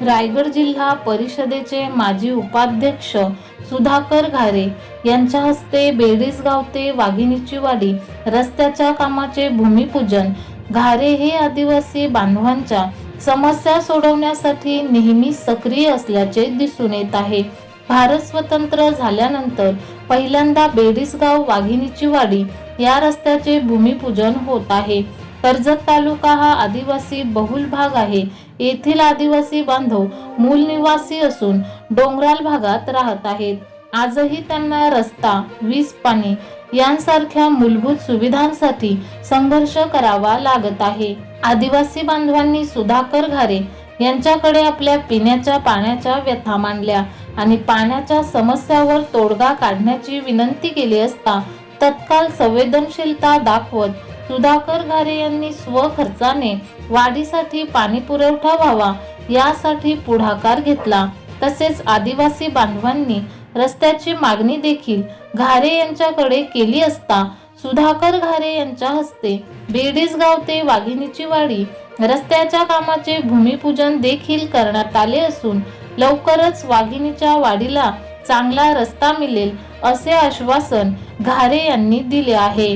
रायगड जिल्हा परिषदेचे माजी उपाध्यक्ष सुधाकर घारे यांच्या हस्ते बेडीस गाव ते वाघिणीची वाडी रस्त्याच्या कामाचे भूमिपूजन. घारे हे आदिवासी बांधवांच्या समस्या सोडवण्यासाठी नेहमी सक्रिय असल्याचे दिसून येत आहे. भारत स्वतंत्र झाल्यानंतर पहिल्यांदा बेडीसगाव वाघिणीची वाडी या रस्त्याचे भूमिपूजन होत आहे. कर्जत तालुका हा आदिवासी बहुल भाग आहे. येथील आदिवासी बांधव मूल निवासी असून डोंगराळ भागात राहत आहेत. आजही त्यांना रस्ता वीज पाणी यांसारख्या मूलभूत सुविधांसाठी संघर्ष करावा लागत आहे. आदिवासी बांधवांनी सुधाकर घारे यांच्याकडे आपल्या पिण्याच्या पाण्याच्या व्यथा मांडल्या आणि पाण्याच्या समस्यावर तोडगा काढण्याची विनंती केली असता तत्काल संवेदनशीलता दाखवत सुधाकर घारे यांनी स्वखर्चाने वाढीसाठी पाणी पुरवठा व्हावा यासाठी पुढाकार घेतला. तसेच आदिवासी बांधवांनी रस्त्याची मागणी देखील घारे यांच्याकडे केली असता सुधाकर घारे यांच्या हस्ते बेडीसगाव ते वाघिणीची वाडी रस्त्याच्या कामाचे भूमिपूजन देखील करण्यात आले असून लवकरच वाघिणीच्या वाडीला चांगला रस्ता मिळेल असे आश्वासन घारे यांनी दिले आहे.